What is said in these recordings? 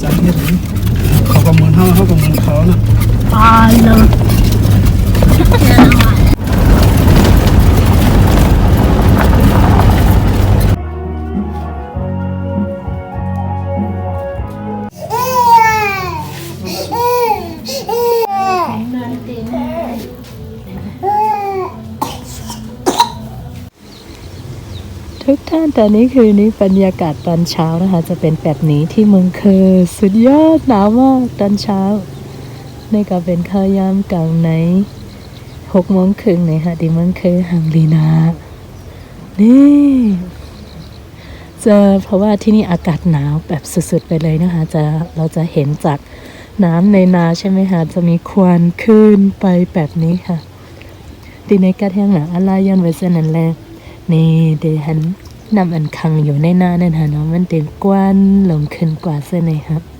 ใจเย็นเขาก็เหมือนเขาเขาก็เหมือนเขานะปลาเลย ท่านตอนนี้คือนี้บรรยากาศตอนเช้านะคะ จะเป็นแบบนี้ที่เมืองเคอสุดยอดหนาวมากตอนเช้า นี่ก็เป็นข้าวยามกลางในหกโมงครึ่งในค่ะที่เมืองเคอฮังลีนานี่จะเพราะว่าที่นี่อากาศหนาวแบบสุดๆไปเลยนะคะ จะเราจะเห็นจากน้ำในนาใช่ไหมคะจะมีควันขึ้นไปแบบนี้ค่ะดีในกระเทียงหนังอะไรยันไว้เส้นนั้นแหละนี่เดี๋ยวหัน นำอันคังอยู่ในหน้านั่นฮะเนาะมันเต็มกว้านลงขึ้นกว่าเส้นเลยครับ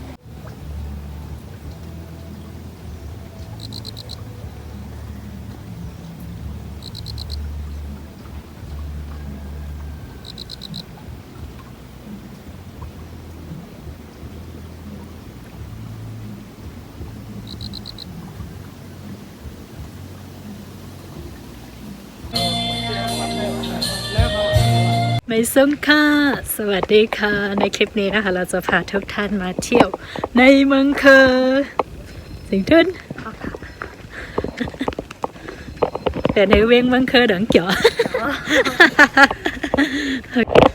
ไม่ซุ้มค่ะ สวัสดีค่ะ ในคลิปนี้นะคะ เราจะพาทุกท่านมาเที่ยว ในเมืองเคอสิงทุนแต่ในเวงเมืองเคอดังเกี่ยว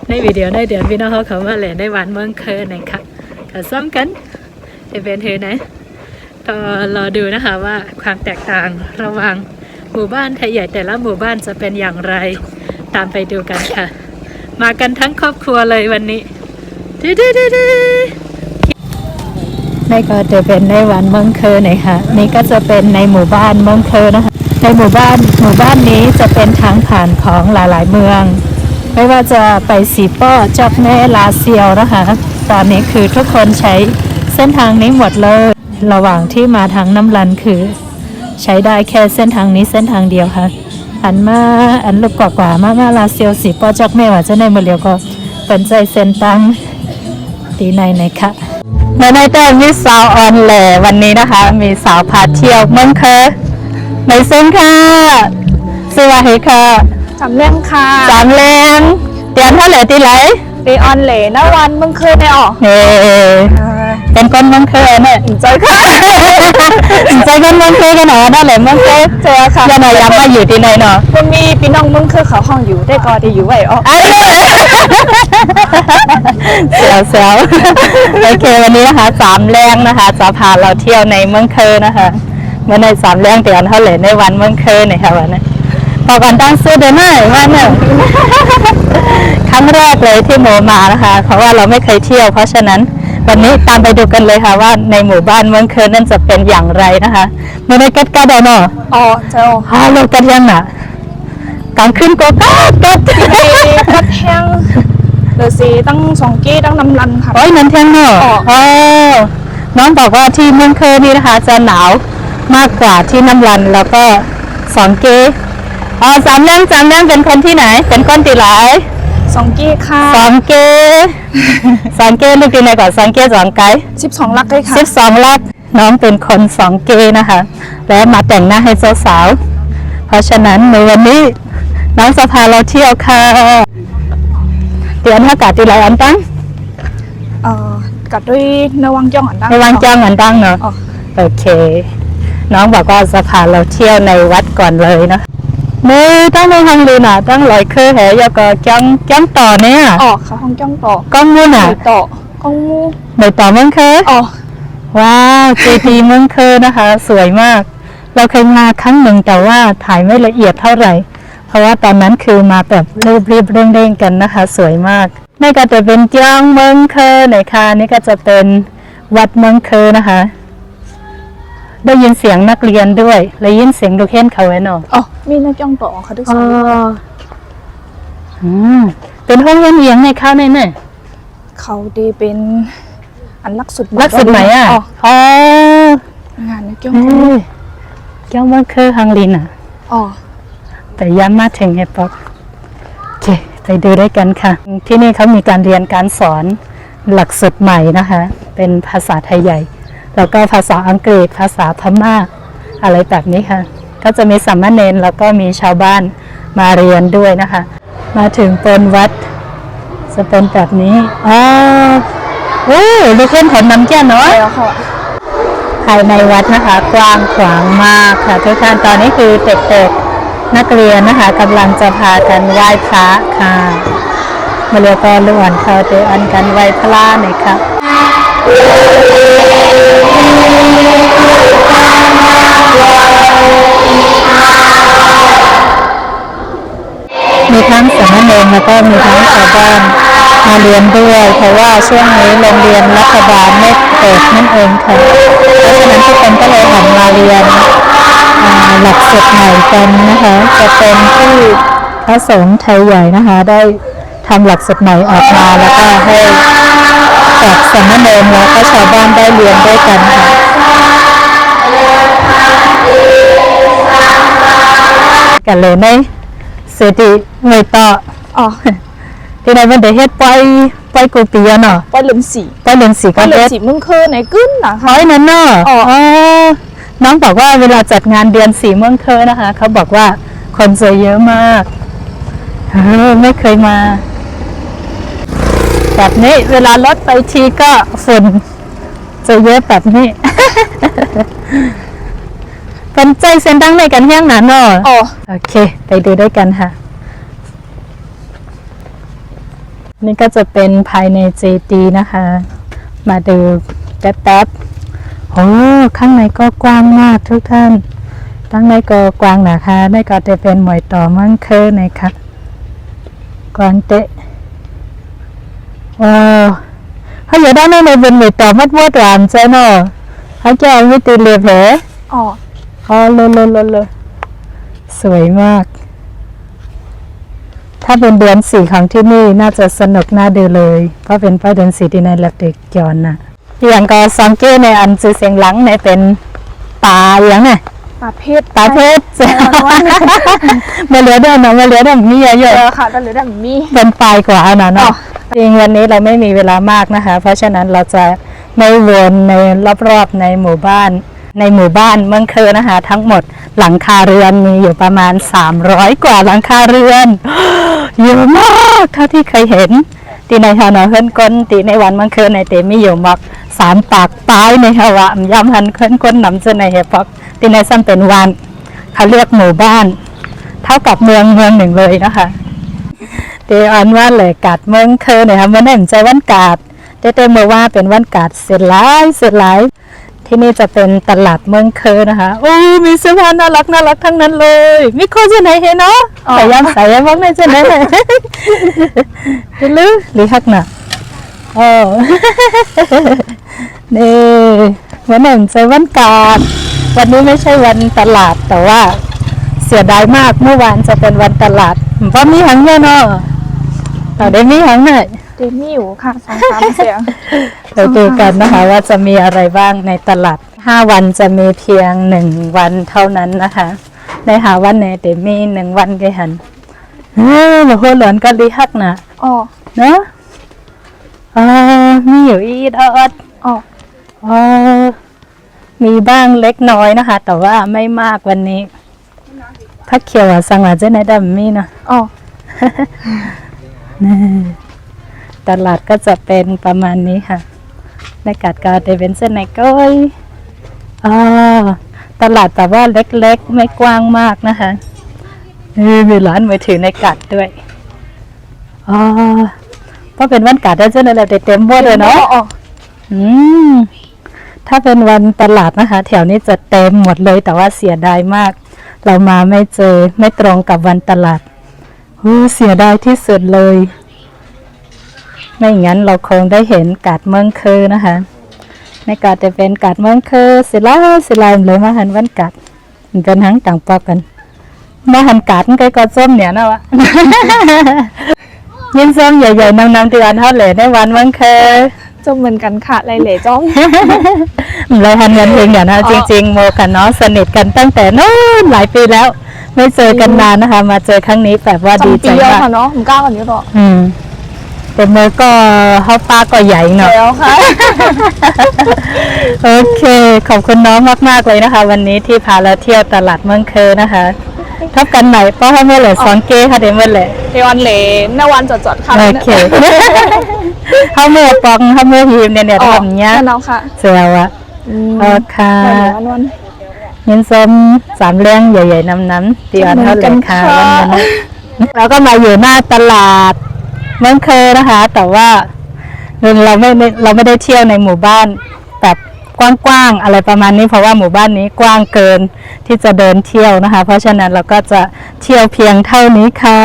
ในวิดีโอในเดือนพี่น้องเขาเขามาแหล่ในวันเมืองเคอนะคะก็ซ้ำกันจะเป็นเธอนะต่อรอดูนะคะว่าความแตกต่างระหว่างหมู่บ้านไทยใหญ่แต่ละหมู่บ้านจะเป็นอย่างไร ตามไปดูกันค่ะ มากันทั้งครอบครัวเลยวันนี้ดืดดนี่ก็จะเป็นในวันเมืองเคอหน่อยค่ะ นี่ก็จะเป็นในหมู่บ้านเมืองเคอนะคะ ในหมู่บ้านหมู่บ้านนี้จะเป็นทางผ่านของหลายๆเมือง ไม่ว่าจะไปสีป้อจอกแม่ลาเซียวนะคะ ตอนนี้คือทุกคนใช้เส้นทางนี้หมดเลย ระหว่างที่มาทางน้ำลันคือ ใช้ได้แค่เส้นทางนี้เส้นทางเดียวค่ะ อันมาอันลูกกว่ากว่ามามาลาเซียวสีปอจอกแม่ว่าจะในมือเดียวก็เป็นใจเส้นตังตีในในค่ะในในแต่มีสาวออนแหล่วันนี้นะคะ มีสาวพาเที่ยวเมืองเคอในเส้นค่ะสวัสดีค่ะสำเรื่องค่ะสามแรงเตรียมเท่าไหร่ตีไหลไปออนเหลนะวันมึงเคยได้ออกเออ เป็นคนเมืองเคอเนี่ยใจค่ะใจคนเมืองเคอกันหน่อยนั่นแหละเมืองเคอเจอค่ะยันหน่อยย้ำมาอยู่ที่ไหนเนาะมันมีพี่น้องมึงคือเขาห้องอยู่ได้ก็ได้อยู่ไว้ออกไอ้เสียวเสียวโอเควันนี้นะคะสามแรงนะคะจะพาเราเที่ยวในเมืองเคอนะคะเมื่อในสามแรงเตียนเท่าไหร่ในวันเมืองเคอเนี่ยค่ะวันนี้บอกกันตั้งซื้อเดินหน่อยว่าเนี่ยครั้งแรกเลยที่โมมานะคะ เพราะว่าเราไม่เคยเที่ยว เพราะฉะนั้น วันนี้ตามไปดูกันเลยค่ะว่าในหมู่บ้านเมืองเคอนั่นจะเป็นอย่างไรนะคะเมื่อในกัดกัดเนาะอ๋อเจ้าฮัลโหลกันยังน่ะกลางคืนก็กัดกัดมีพัดแห้งเดี๋ยวสีตั้งสองกี้ตั้งน้ำรันค่ะโอ้ยนันเทียงเนอะอ๋อโอ้น้องบอกว่าที่เมืองเคอนี่นะคะ จะหนาวมากกว่าที่น้ำรันแล้วก็สองเกอ๋อสามเรื่องสามเรื่องเป็นคนที่ไหน เป็นคนตีหลาย สองกี้ค่ะสองเกสองเกลูกตีไหนก่อนสองเกสองไกสิบสองลักเลยค่ะสิบสองลักน้องเป็นคนสองเกนะคะ แล้วมาแต่งหน้าให้เจ้าสาวเพราะฉะนั้นในวันนี้น้องจะพาเราเที่ยวค่ะเตียนอากาศตีหลายอันตั้งเอ่อกัดด้วยนวังจ้องอันดังในวังจ้างอันตั้งเนาะอ๋อโอเค น้องบอกว่าจะพาเราเที่ยวในวัดก่อนเลยนะ มือตั้งในห้องดูน่ะตั้งลอยเคยแหยาก็จังจังต่อเนี่ยอ๋อเขาห้องจ้องต่อก้องมูน่ะหรือต่อก้องมูใบต่อเมืองเคยอ๋อว้าวเจดีย์เมืองเคยนะคะ สวยมาก เราเคยมาครั้งหนึ่งแต่ว่าถ่ายไม่ละเอียดเท่าไหร่ เพราะว่าตอนนั้นคือมาแบบรีบๆเร่งๆกันนะคะ สวยมากนี่ก็จะเป็นจ้างเมืองเคยหน่อยค่ะนี่ก็จะเป็นวัดเมืองเคยนะคะ ได้ยินเสียงนักเรียนด้วยและยินเสียงลูกเห็นเขาไว้เนาะอ๋อมีนักจ้องต่อเขาด้วยอ๋อซ้อืมเป็นห้องเรียนเอียงในข้าวในเนี่ยำเขาดีเป็นอันลักสุดลักสุดไหนอะอ๋ออ๋องานนักจ้องเอ้ยเจ้ามันคือฮังลินอะ อ๋อแต่ย้ำมาถึงไอ้ป๊อกโอเคไปดูด้วยกันค่ะ ที่นี่เขามีการเรียนการสอนหลักสูตรใหม่นะคะ เป็นภาษาไทยใหญ่ แล้วก็ภาษาอังกฤษภาษาพม่าอะไรแบบนี้ค่ะ ก็จะมีสามเณรแล้วก็มีชาวบ้านมาเรียนด้วยนะคะ มาถึงปนวัดจะเป็นแบบนี้อ๋อโอ้ลูกเล่นของน้ำแก้วเนาะไปแล้วค่ะภายในวัดนะคะ กว้างขวางมากค่ะทุกท่านตอนนี้คือเด็กๆนักเรียนนะคะกำลังจะพากันไหว้พระค่ะมาเรียกก็ล้วนเขาเตอันกันไหว้พระหน่อยค่ะ มีทั้งสามเณรแล้วก็มีทั้งชาวบ้านมาเรียนด้วย เพราะว่าช่วงนี้โรงเรียนรัฐบาลไม่เปิดนั่นเองค่ะ เพราะฉะนั้นทุกคนก็เลยหันมาเรียนหลักสูตรใหม่กันนะคะ จะเป็นที่พระสงฆ์ไทยใหญ่นะคะ ได้ทำหลักสูตรใหม่ออกมาแล้วก็ให้ กับสามเณรแล้วก็ชาวบ้านได้เรียนด้วยกันค่ะกันเลยในเสติเงยต่ออ๋อที่ไหนมันได้เฮ็ดไปไปกูปีอะเนาะปอยเหลือมสีไปเรียนสีปก็อยเหลือเฮ็มดสีมึงเคยไหนกึ้นนะคะร้อยนั้นเนาะอ๋ออ๋น้องบอกว่าเวลาจัดงานเดือนสีเมืองเคอนะคะ เขาบอกว่าคนจะเยอะมากเออไม่เคยมา แบบนี้ เวลารถไปทีก็ฝุ่นจะเยอะแบบนี้เป็นใจเส้นดังในกันเที่ยงนั้นเนาะอ๋อโอเค ไปดูด้วยกันค่ะ นี่ก็จะเป็นภายในเจดีย์นะคะ มาดูแป๊บๆโอ้ข้างในก็กว้างมากทุกท่านข้างในก็กว้างนะคะได้ก็จะเป็นหมวยต่อมั่งเคอนะคะกว้างเตะ ว้าวเขาอยู่ด้านในในเป็นหมวยต่อมัดมดหวานเจ้าเนาะเขาจะเอาวิตีเลียบเหรออ๋ออ๋อเลยเลยเลยเลยสวยมาก ถ้าเป็นเดือนสี่ของที่นี่น่าจะสนุกน่าดูเลย เพราะเป็นป้ายเดือนสี่ที่ในแลบเด็กจอนนะอย่างก็สังเกตในอันซื้อเสียงหลังในเป็นป่าอย่างน่ะปลาเพชรป่าเพชรเจ้ามาเหลือเดินเนาะมาเหลือเดินมีเยเจอะอค่ะแต่เหลือแต่มีๆเป็นปลายกว่านะอ๋เนาะอ จริงวันนี้เราไม่มีเวลามากนะคะ เพราะฉะนั้นเราจะไม่วนในรอบๆในหมู่บ้าน ในหมู่บ้านเมืองเคอนะคะ ทั้งหมดหลังคาเรือนมีอยู่ประมาณ 300 กว่าหลังคาเรือนเยอะมากเท่าที่เคยเห็นตีในฮานอเฮิรนก้นตีในวันเมืองเคอในเตมีอยู่มักสามปากตายในฮาวะยำหันเฮิรนก้นนำเจอในเฮปอกตีในซ้ำเป็นวันเขาเรียกหมู่บ้าน เท่ากับเมืองเมืองหนึ่งเลยนะคะ เดออนว่าเลยกาดเมืองเคอเนี่ยค่ะเมื่อไหร่ใจวันกาดเดเตเมื่อว่าเป็นวันกาดเสร็จหลายเสร็จหลายที่นี่จะเป็นตลาดเมืองเคอนะคะโอ้มีเสื้อผ้าน่ารักน่ารักทั้งนั้นเลย มีคนจะไหนเห็นเนาะใส่ยำใส่ยำพวกไหนจะไหนเลยหรือหรือฮักน่ะโอ้นี่วันหนึ่งใจวันกาดวันนี้ไม่ใช่วันตลาดแต่ว่าเสียดายมากเมื่อวานจะเป็นวันตลาดเพราะมีหังเนี่ยเนาะ เราได้มีหังหน่อยเดมี่อยู่ค่ะสองสามเสียงไปดูกันนะคะว่าจะมีอะไรบ้างในตลาด 5 วันจะมีเพียง 1 วันเท่านั้นนะคะ ในหาวันในเดมีหนึ่งวันกันหันเออหลวงพ่อหลอนก็ดีฮักนะอ๋อเนาะอ่ามีอยู่อีดออดอ๋ออ๋อมีบ้างเล็กน้อยนะคะ แต่ว่าไม่มากวันนี้พักเขียวอะสังหวะเจ้าในดำมีเนาะอ๋อนี่ ตลาดก็จะเป็นประมาณนี้ค่ะในกาดกาเดเวนเซนในก้อยอ่าตลาดแบบว่าเล็กๆ ไม่กว้างมากนะคะเออมีร้านมือถือในกัดด้วยอ่าเพราะเป็นวันกัดได้เจ้าในแหละเต็มหมดเลยเนาะอืมถ้าเป็นวันตลาดนะคะ แถวนี้จะเต็มหมดเลยแต่ว่าเสียดายมาก เรามาไม่เจอไม่ตรงกับวันตลาด เสียดายที่สุดเลย ไม่งั้นเราคงได้เห็นกาดเมืองเคอนะคะในกาดจะเป็นกาดเมืองเคอสิลาสิลาเลยมาหันวันกาดมันเป็นทั้งต่างปอกกันมาหันกาดมันก็กอส้มเนี่ยนะวะยินส้มใหญ่ๆนำๆที่อันเท่าเหลในวันเมืองเคอ จมเหมือนกันค่ะไรเหล่จ้อง เราทำงานเพลงอย่างนะอ๋จอริง ๆ โมกับน้องสนิทกันตั้งแต่นู้นหลายปีแล้ว ไม่เจอกันนานนะคะ มาเจอครั้งนี้แบบว่าจำดีปีใจเดียวมากค่ะเนาะผมกล้ากันนี้หรออืมแต่มือก็เฮาป้าก็ใหญ่เนาะแล้วค่ะโอเค ขอบคุณน้องมากๆเลยนะคะ วันนี้ที่พาเราเที่ยวตลาดเมืองเคอนะคะ ทับกันไหนเพราะว่าเมื่อไหร่สองเก้ค่ะเดี๋ยวเมื่อไหร่เดวันเหลมหน้าวันจอดๆค่ะโอเคเขาเมื่อปองเขาเมื่อฮีมเนี่ยเนี่ยอ๋อทำเนี้ยแน่นอนค่ะเสียวอะโอเคเดี๋ยววันวันยินส้มสามเรื่องใหญ่ๆน้ำๆตีอันเท่าไหร่ค่ะเหมือนกันค่ะวันนั้นเราก็มาอยู่หน้าตลาดเมืองเคอนะคะ แต่ว่าเราไม่ได้เราไม่ได้เที่ยวในหมู่บ้านแบบ กว้างๆอะไรประมาณนี้เพราะว่าหมู่บ้านนี้กว้างเกินที่จะเดินเที่ยวนะคะ เพราะฉะนั้นเราก็จะเที่ยวเพียงเท่านี้ค่ะ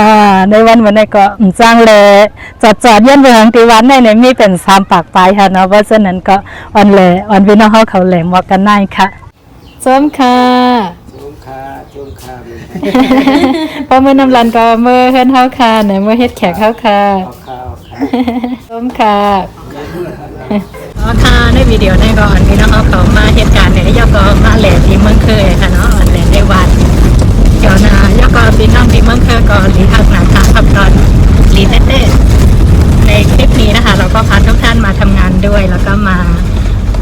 ในวันวันนี้ก็อืมจ้างเลยจอดจอดๆเยี่ยนเมืองตีวันในเนี่ยมีเป็นสามปากปลายค่ะเนาะเพราะฉะนั้นก็ออนเลยออนวินอลเขาเขาแหลมวอกกันได้ค่ะส้มค่ะจุ่มขาจุ่มขาเลยเพราะเมื่อน้ำรันก็เมื่อเฮ็ดเฮาค่ะไหนเมื่อเฮ็ดแขกเฮาค่ะเอาข้าวขาส้มค่ะ อ๋อค่ะในวิดีโอในก่อนพี่น้องเขามาเหตุการณ์เนี่ยยอก็มาแหลที่เมืองเคยค่ะเนาะแหลในวัดเดี๋ยวนะยอก็พี่น้องที่เมืองเคยก่อนหลีทักหนาทางขับตอนหลีเต้ๆในคลิปนี้นะคะ เราก็พาทุกท่านมาทำงานด้วย แล้วก็มา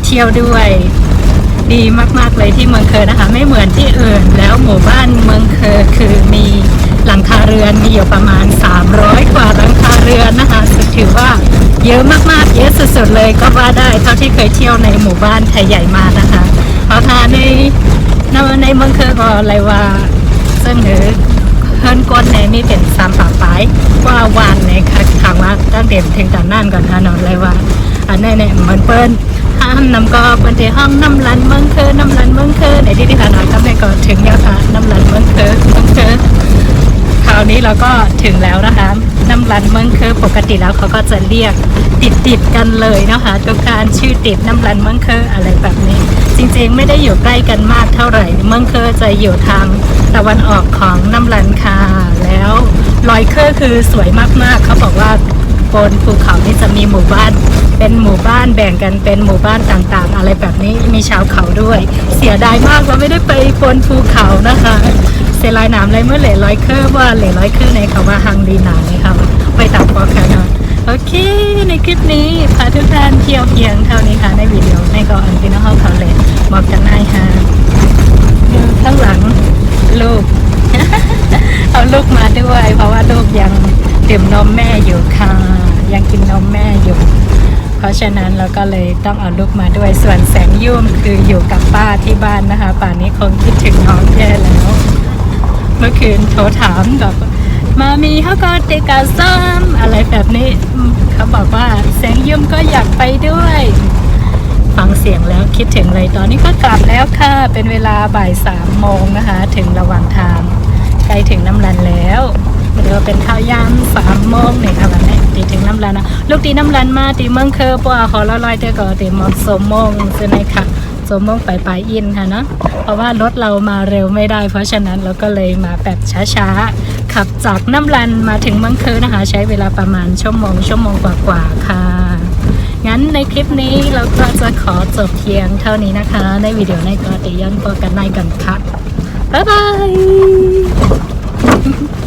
เที่ยวด้วยดีมาก ๆ เลยที่เมืองเคอนะคะ ไม่เหมือนที่อื่น แล้วหมู่บ้านเมืองเคอคือมี หลังคาเรือนมีอยู่ประมาณ 300 กว่าหลังคาเรือนนะคะซึ่งถือว่าเยอะมากๆ เยอะสุดๆเลยก็ว่าได้เท่าที่เคยเที่ยวในหมู่บ้านไทยใหญ่มานะคะเพราะทาในในในเมืองเคอก็อะไรว่าซึ่งหรือเฮิรนก้นในนี่เป็นสามป่าปายกว่าวันในค่ะทางว่าตั้งเด่มถึงแต่นั่นก่อนค่ะนอนเลยว่าอันนี้เนี่ยเหมือนเปิ้นห้ามนำก็เปิ้นที่ห้องน้ำรันเมืองเคอน้ำรันเมืองเคอในที่ที่ผ่านมาก็ไม่ก่อนถึงแล้วค่ะน้ำรันเมืองเคอเมืองเคอค ราวนี้เราก็ถึงแล้วนะคะ น้ำรันเมืองเคอปกติแล้วเขาก็จะเรียกติดติดกันเลยนะคะทุกการชื่อติดน้ำรันเมืองเคออะไรแบบนี้ จริงๆไม่ได้อยู่ใกล้กันมากเท่าไหร่ เมืองเคอจะอยู่ทางตะวันออกของน้ำรันค่ะแล้วรอยเคอคือสวยมากๆ เขาบอกว่าบนภูเขานี่จะมีหมู่บ้าน เป็นหมู่บ้านแบ่งกันเป็นหมู่บ้านต่างๆ อะไรแบบนี้มีชาวเขาด้วย เสียดายมากเราไม่ได้ไปบนภูเขานะคะ เสียลายหนามเลยเมื่อเหล่ร้อยเคอร์ว่าเหล่ร้อยเคอร์ในคำว่าฮังดีหนามนี่ค่ะไปตัดปอกแค่นอนโอเค ในคลิปนี้พาทุกท่านเที่ยวเพียงเท่านี้ค่ะในวิดีโอในก่อนพี่น้องเขาเลยบอกกันได้ค่ะดูข้างหลังลูกเอาลูกมาด้วย เพราะว่าลูกยังดื่มนมแม่อยู่ค่ะ ยังกินนมแม่อยู่ เพราะฉะนั้นเราก็เลยต้องเอาลูกมาด้วยส่วนแสงยุ่มคืออยู่กับป้าที่บ้านนะคะ ป่านนี้คงคิดถึงน้องแย่แล้ว เมื่อคืนโทรถามแบบมามีเขาก็เตกาซ้ำอะไรแบบนี้เขาบอกว่าแสงยุ่มก็อยากไปด้วย ฟังเสียงแล้วคิดถึงเลยตอนนี้ก็กลับแล้วค่ะ เป็นเวลาบ่ายสามโมงนะคะ ถึงระหว่างทางใกล้ถึงน้ำรันแล้วเดี๋ยวเป็นข้าวยามสามโมงเนี่ยค่ะวันนี้ตีถึงน้ำรันนะลูกตีน้ำรันมาตีเมืองเคอร์ปัวขอละลอยเตก็ตีหมดสมโมงซื้อในค่ะ สมโมงไปปลายอินค่ะเนาะเพราะว่ารถเรามาเร็วไม่ได้ เพราะฉะนั้นเราก็เลยมาแบบช้าๆ ขับจากน้ำรันมาถึงเมืองเคอนะคะ ใช้เวลาประมาณชั่วโมงชั่วโมงกว่าๆค่ะ งั้นในคลิปนี้เราก็จะขอจบเพียงเท่านี้นะคะ ในวิดีโอในก็ติยันพบกันในกันค่ะบ๊ายบาย